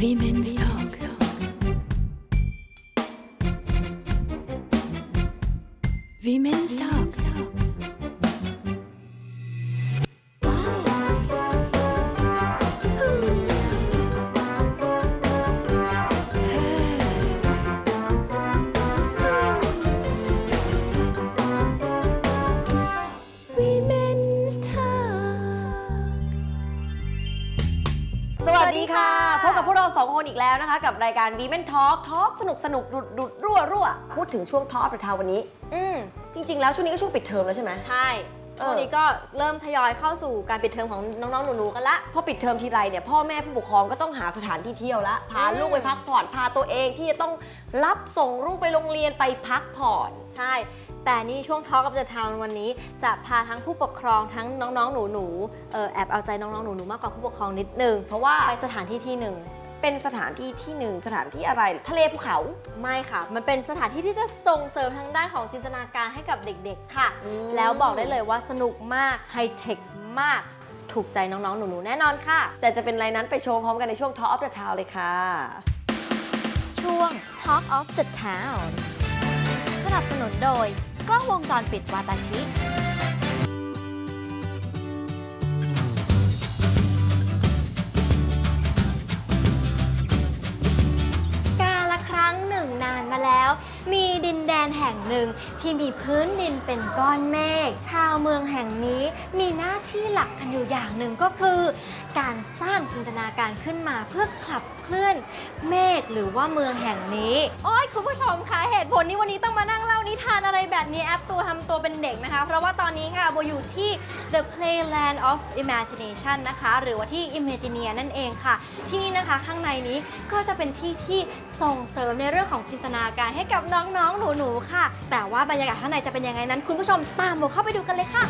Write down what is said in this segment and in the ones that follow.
Women's Talk. Women's Talk. Women's Talk. สวัสดีค่ะ พบ กับพวกเราสองคนอีกแล้วนะคะ กับรายการ Women Talk Talk สนุกสนุกดุดดุดรั่วรั่วพูดถึงช่วง Talk ประทาวันนี้ อืมจริง ๆ แล้วช่วงนี้ก็ช่วงปิดเทอมแล้วใช่ไหม ใช่ เออ ช่วงนี้ก็เริ่มทยอยเข้าสู่การปิดเทอมของน้องๆหนูๆกันละ พอปิดเทอมทีไรเนี่ยพ่อแม่ผู้ปกครองก็ต้องหาสถานที่เที่ยวละพาลูกไปพักผ่อนพาตัวเองที่จะต้องรับส่งลูกไปโรงเรียนไปพักผ่อน ใช่ แต่นี่ช่วงทอ l k กับ The Town วันนี้ จะพาทั้งผู้ปกครองทั้งน้องๆหนูๆเออแอบเอาใจน้องๆหนูๆมากกว่าผู้ปกครองนิดนึงเพราะว่า ไปสถานที่ที่หนึ่ง เป็นสถานที่ที่หนึ่งสถานที่อะไรทะเลภูเขา ไม่ค่ะ มันเป็นสถานที่ที่จะส่งเสริมทางด้านของจินตนาการให้กับเด็กๆ ค่ะ อืม แล้วบอกได้เลยว่าสนุกมาก ไฮเทคมาก ถูกใจน้องๆ หนูๆ แน่นอนค่ะ แต่จะเป็นอะไรนั้นไปโชว์พร้อมกันในช่วง Talk of the Town เลยค่ะ ช่วง Talk of the Town สนับสนุนโดยกล้องวงจรปิดวาตาชิ มาแล้ว มีดินแดนแห่งหนึ่งที่มีพื้นดินเป็นก้อนเมฆ ชาวเมืองแห่งนี้มีหน้าที่หลักกันอยู่อย่างหนึ่งก็คือ การสร้างจินตนาการขึ้นมาเพื่อขับเคลื่อนเมฆหรือว่าเมืองแห่งนี้ โอ้ยคุณผู้ชมคะเหตุผลนี้วันนี้ต้องมานั่งเล่านิทานอะไรแบบนี้แอปตัวทำตัวเป็นเด็กนะคะ เพราะว่าตอนนี้ค่ะโบอยู่ที่ The Playland of Imagination นะคะ หรือว่าที่ Imagineer นั่นเองค่ะ ที่นี่นะคะข้างในนี้ก็จะเป็นที่ที่ส่งเสริมในเรื่องของจินตนาการให้กับน้องๆ หนูๆ ค่ะ แต่ว่าบรรยากาศข้างในจะเป็นยังไงนั้น คุณผู้ชมตามโมเข้าไปดูกันเลยค่ะ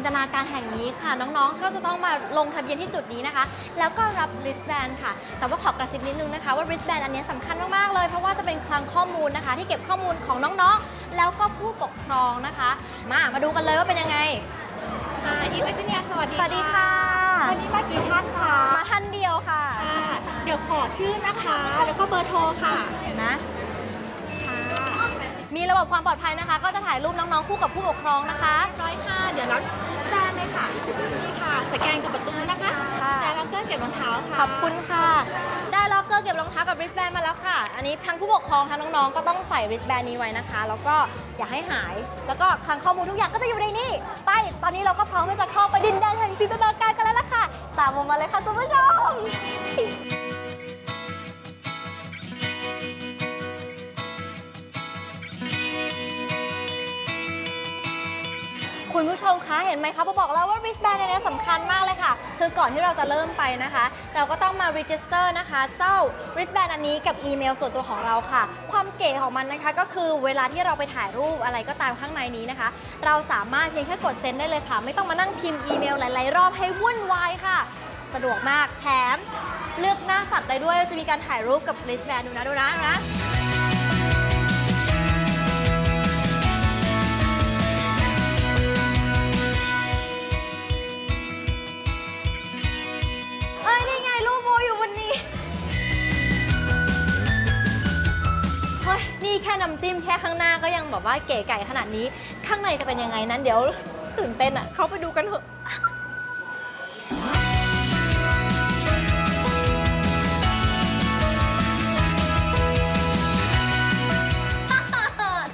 นแดนแห่งจินตนาการแห่งนี้ค่ะ น้องๆ ก็จะต้องมาลงทะเบียนที่จุดนี้นะคะ แล้วก็รับ wristband ค่ะ แต่ว่าขอกระซิบนิดนึงนะคะว่า wristband อันนี้สำคัญมากๆเลย เพราะว่าจะเป็นคลังข้อมูลนะคะ ที่เก็บข้อมูลของน้องๆ แล้วก็ผู้ปกครองนะคะ มามาดูกันเลยว่าเป็นยังไงค่ะอีเมจิเนียสวัสดีสวัสดีค่ะ วันนี้มากี่ท่านคะมาท่านเดียวค่ะอ่าเดี๋ยวขอชื่อนะคะ แล้วก็เบอร์โทรค่ะนะค่ะมี ระบบความปลอดภัยนะคะ ก็จะถ่ายรูปน้องๆคู่กับผู้ปกครองนะคะร้อยค่ะ เดี๋ยวรับแจ้งเลยค่ะนี่ค่ะ สแกนกับประตูนะคะค่ะแจล็อกเกอร์เก็บรองเท้าค่ะขอบคุณค่ะ ได้ล็อกเกอร์เก็บรองเท้ากับ wristband มาแล้วค่ะ อันนี้ทั้งผู้ปกครองทั้งน้องๆ ก็ต้องใส่ wristband นี้ไว้นะคะ แล้วก็อย่าให้หาย แล้วก็คลังข้อมูลทุกอย่างก็จะอยู่ในนี่ไป ตอนนี้เราก็พร้อมที่จะเข้าไปดินแดนแห่งจินตนาการกันแล้วล่ะค่ะ ตามผมมาเลยค่ะคุณผู้ชม คุณผู้ชมคะเห็นไหมคะผมบอกแล้วว่า wristband อันนี้สำคัญมากเลยค่ะ คือก่อนที่เราจะเริ่มไปนะคะ เราก็ต้องมา register นะคะ เจ้า wristband อันนี้กับอีเมลส่วนตัวของเราค่ะ ความเก๋ของมันนะคะก็คือเวลาที่เราไปถ่ายรูปอะไรก็ตามข้างในนี้นะคะ เราสามารถเพียงแค่กดเซ็นได้เลยค่ะ ไม่ต้องมานั่งพิมพ์อีเมลหลาย ๆ รอบให้วุ่นวายค่ะ สะดวกมากแถมเลือกหน้าสัตว์ได้ด้วยจะมีการถ่ายรูปกับ wristband ดูนะดูนะดูนะ น้ำจิ้มแค่ข้างหน้าก็ยังแบบว่าเก๋ไก่ขนาดนี้ ข้างในจะเป็นยังไงนั้นเดี๋ยวตื่นเต้นอะ เขาไปดูกันเถอะ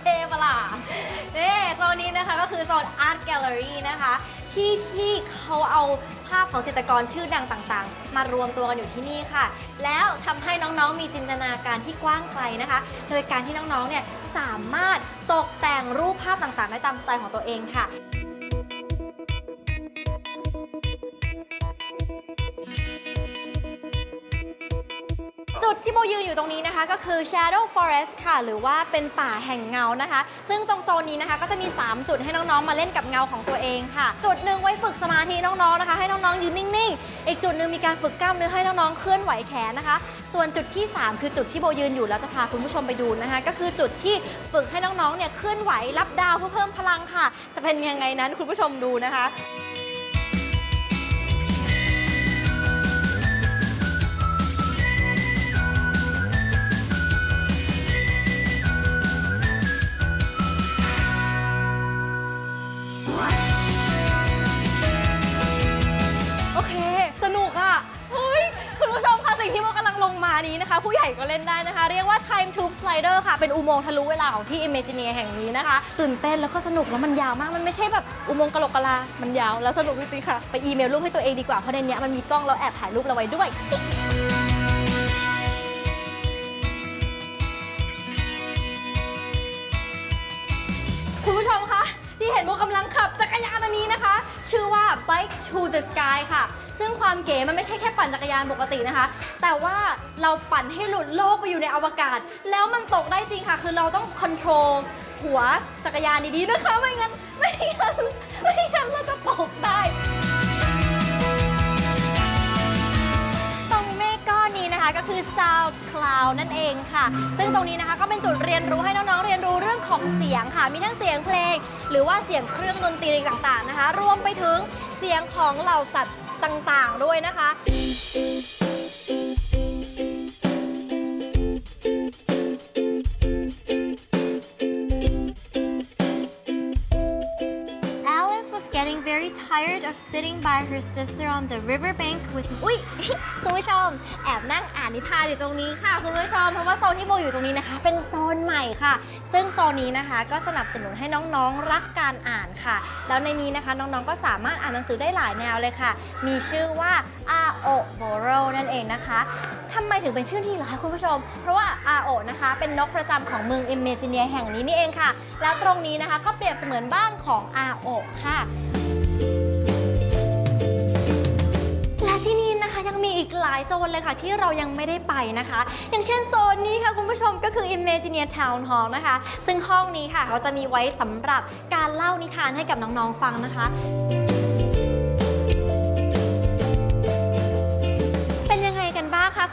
เทปะล่ะนี่โซนนี้นะคะก็คือโซน Art Gallery นะคะ ที่ที่เขาเอาภาพของจิตรกรชื่อดังต่างๆ มารวมตัวกันอยู่ที่นี่ค่ะ แล้วทำให้น้องๆมีจินตนาการที่กว้างไกลนะคะ โดยการที่น้องๆเนี่ยสามารถตกแต่งรูปภาพต่างๆ ได้ตามสไตล์ของตัวเองค่ะ จุดที่โบยืนอยู่ตรงนี้นะคะ ก็คือ Shadow Forest ค่ะ หรือว่าเป็นป่าแห่งเงานะคะ ซึ่งตรงโซนนี้นะคะ ก็จะมี 3 จุดให้น้องๆ มาเล่นกับเงาของตัวเองค่ะ จุดหนึ่งไว้ฝึกสมาธิน้องๆ นะคะ ให้น้องๆ ยืนนิ่งๆ อีกจุดหนึ่งมีการฝึกกล้ามเนื้อให้น้องๆ เคลื่อนไหวแขนนะคะ ส่วนจุดที่ 3 คือจุดที่โบยืนอยู่แล้วจะพาคุณผู้ชมไปดูนะคะ ก็คือจุดที่ฝึกให้น้องๆ เนี่ยเคลื่อนไหวรับดาวเพื่อเพิ่มพลังค่ะ จะเป็นยังไงนั้นคุณผู้ชมดูนะคะานี้นะคะ ผู้ใหญ่ก็เล่นได้นะคะ เรียกว่า Time Tube Slider ค่ะ เป็นอุโมงค์ทะลุเวลาของที่ Imagineer แห่งนี้นะคะ ตื่นเต้นแล้วก็สนุกแล้วมันยาวมาก มันไม่ใช่แบบอุโมงค์กะโหลกกะลา มันยาวแล้วสนุกจริงๆค่ะ ไปอีเมลรูปให้ตัวเองดีกว่า เพราะในเนี้ยมันมีกล้องแล้วแอบถ่ายรูปเราไว้ด้วยคุณผู้ชมคะที่เห็นโมกำลังขับ รยานอันนี้นะคะ ชื่อว่า Bike to the Sky ค่ะ ซึ่งความเก๋มันไม่ใช่แค่ปั่นจักรยานปกตินะคะ แต่ว่าเราปั่นให้หลุดโลกไปอยู่ในอวกาศ แล้วมันตกได้จริงค่ะ คือเราต้องค o n t r o l หัวจักรยานดีๆนะคะ ไม่งั้นไม่งั้นไม่งั้นเราจะตกได้ นะคะก็คือ Sound Cloud นั่นเองค่ะ ซึ่งตรงนี้นะคะก็เป็นจุดเรียนรู้ให้น้องๆเรียนรู้เรื่องของเสียงค่ะ มีทั้งเสียงเพลง หรือว่าเสียงเครื่องดนตรีต่างๆนะคะ รวมไปถึงเสียงของเหล่าสัตว์ต่างๆ ด้วยนะคะ of sitting by her sister on the riverbank with อุ๊ย คุณผู้ชม แอบนั่งอ่านนิทานอยู่ตรงนี้ค่ะ คุณผู้ชม เพราะว่าโซนที่โบอยู่ตรงนี้นะคะ เป็นโซนใหม่ค่ะ ซึ่งโซนนี้นะคะ ก็สนับสนุนให้น้องๆรักการอ่านค่ะ แล้วในนี้นะคะ น้องๆก็สามารถอ่านหนังสือได้หลายแนวเลยค่ะ มีชื่อว่า R O b o r o นั่นเองนะคะทำไมถึงเป็นชื่อนี้ล่ะคะคุณผู้ชม เพราะว่า R O นะคะ เป็นนกประจำของเมือง Imagineer แห่งนี้นี่เองค่ะ แล้วตรงนี้นะคะก็เปรียบเสมือนบ้านของ R O ค่ะ ลายโซนเลยค่ะที่เรายังไม่ได้ไปนะคะ อย่างเช่นโซนนี้ค่ะคุณผู้ชมก็คือ Imagineer Town Hall นะคะ ซึ่งห้องนี้ค่ะเขาจะมีไว้สำหรับการเล่านิทานให้กับน้องๆฟังนะคะ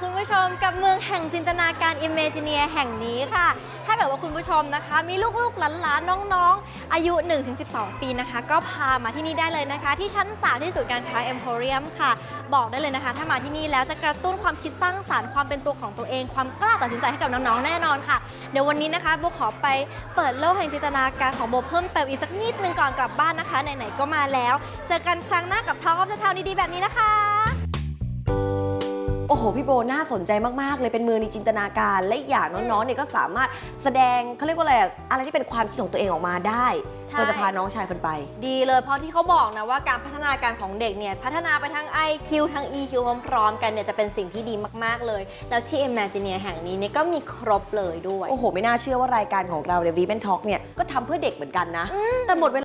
คุณผู้ชมกับเมืองแห่งจินตนาการ Imagineer แห่งนี้ค่ะ ถ้าเกิดว่าคุณผู้ชมนะคะ มีลูกๆหลานๆน้องๆ อายุ 1-12 ปีนะคะ ก็พามาที่นี่ได้เลยนะคะ ที่ชั้น 3 ที่ศูนย์การค้า Emporium ค่ะ บอกได้เลยนะคะ ถ้ามาที่นี่แล้วจะกระตุ้นความคิดสร้างสรรค์ความเป็นตัวของตัวเอง ความกล้าตัดสินใจให้กับน้องๆ แน่นอนค่ะ เดี๋ยววันนี้นะคะโบขอไปเปิดโลกแห่งจินตนาการของโบเพิ่มเติมอีกสักนิดนึงก่อนกลับบ้านนะคะไหนๆก็มาแล้ว เจอกันครั้งหน้ากับ Talk of the Town ดีๆแบบนี้นะคะ โอ้โห พี่โบน่าสนใจมากๆ เลยเป็นเมืองในจินตนาการ และอีกอย่างน้องๆเนี่ยก็สามารถแสดงเขาเรียกว่าอะไรอะอะไรที่เป็นความคิดของตัวเองออกมาได้ใช่ก็จะพาน้องชายฟันไป ดีเลยเพราะที่เขาบอกนะว่าการพัฒนาการของเด็กเนี่ย พัฒนาไปทั้ง IQ ทั้ง EQ พร้อมๆกันเนี่ยจะเป็นสิ่งที่ดีมากๆเลย แล้วที่ Imagineer แห่งนี้เนี่ยก็มีครบเลยด้วย โอ้โห ไม่น่าเชื่อว่ารายการของเราเนี่ย Women Talk เนี่ยก็ทำเพื่อเด็กเหมือนกันนะ แต่หมดเวลา